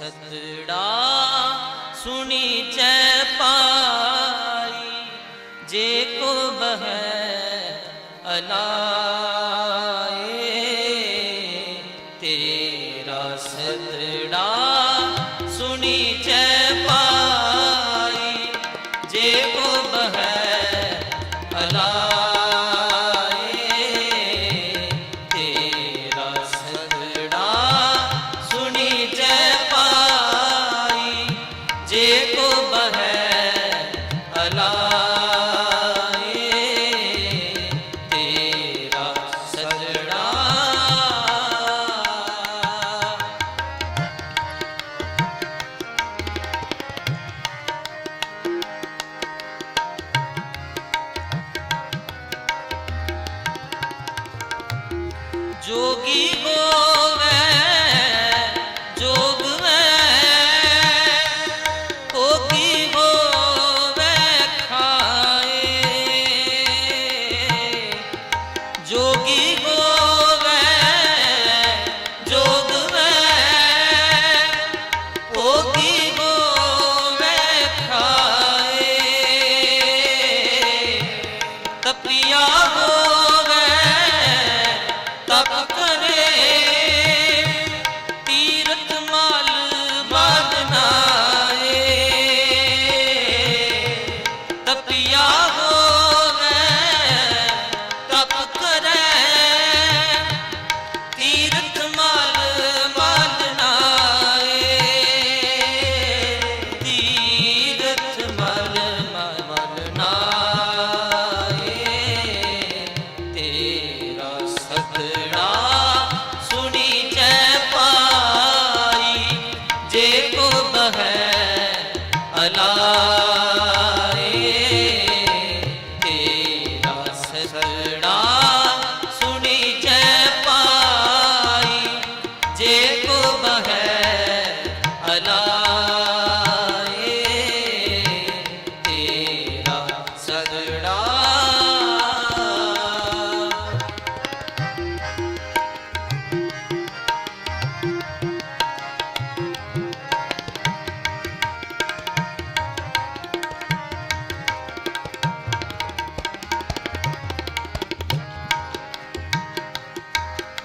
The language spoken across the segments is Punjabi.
ਸਤੜਾ ਸੁਣੀ ਚੈ ਪਾਈ ਜੇ ਕੋ ਬਹਿ ਅਨਾ ਜੋਗੀ ਹੋਵੇ ਜੋਗ ਮੈਂ ਕੋਕੀ ਹੋਵੇ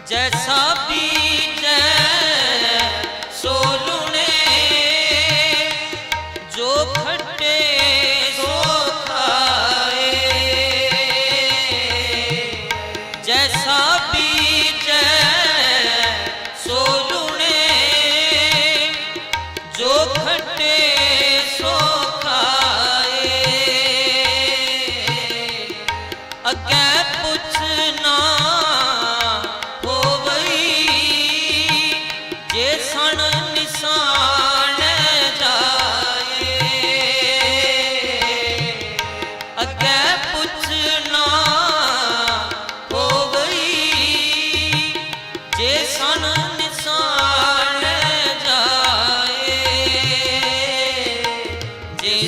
ਜੈਸਾ ਵੀ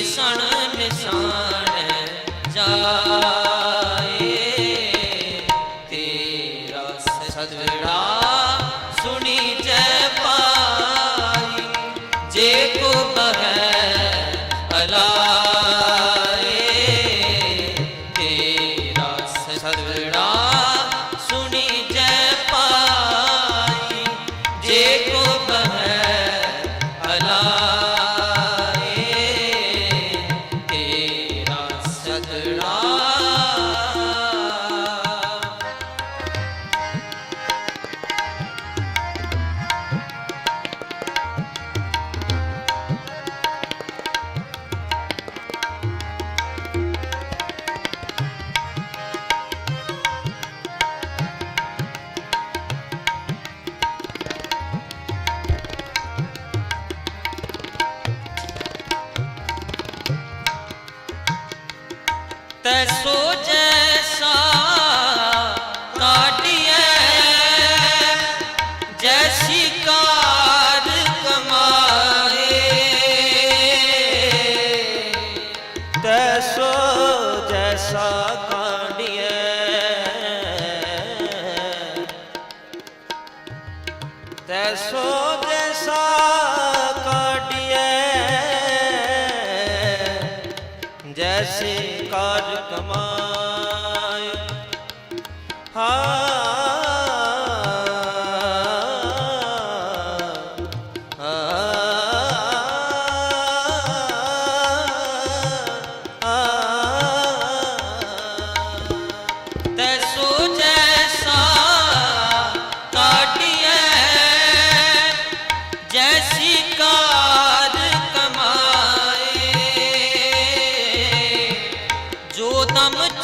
सण निशान ਤੈ ਸੋਚੈ ਸਾ ਕਾਟਿਐ। ਜੈਸੀ ਕਾਰ ਕਮਾਏ। ਤੈ कमा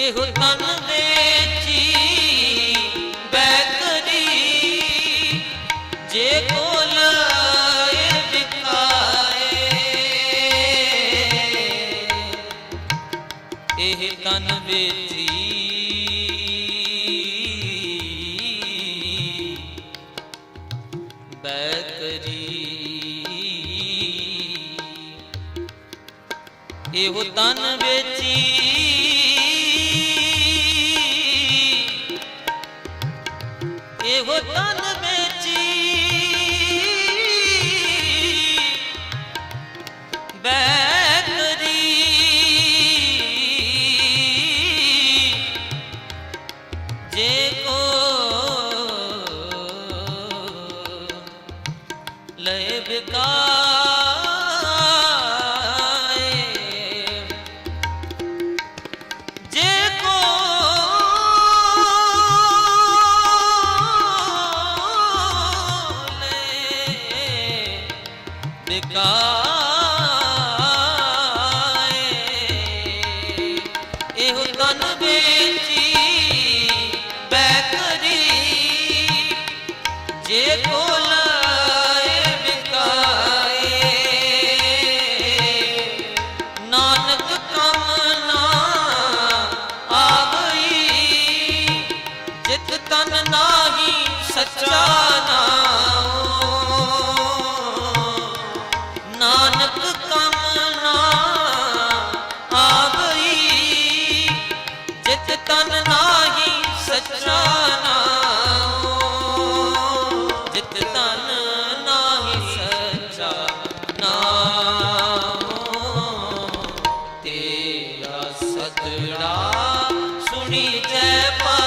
ਇਹੋ ਤਨ ਵੇਚੀ ਬੈਕਰੀ। ਕੋਲ ਵਿਕਾਏ ਇਹ ਤਨ ਵੇਚੀ। ਇਹੋ ਤਨ ਵੇਚ। যে কোন my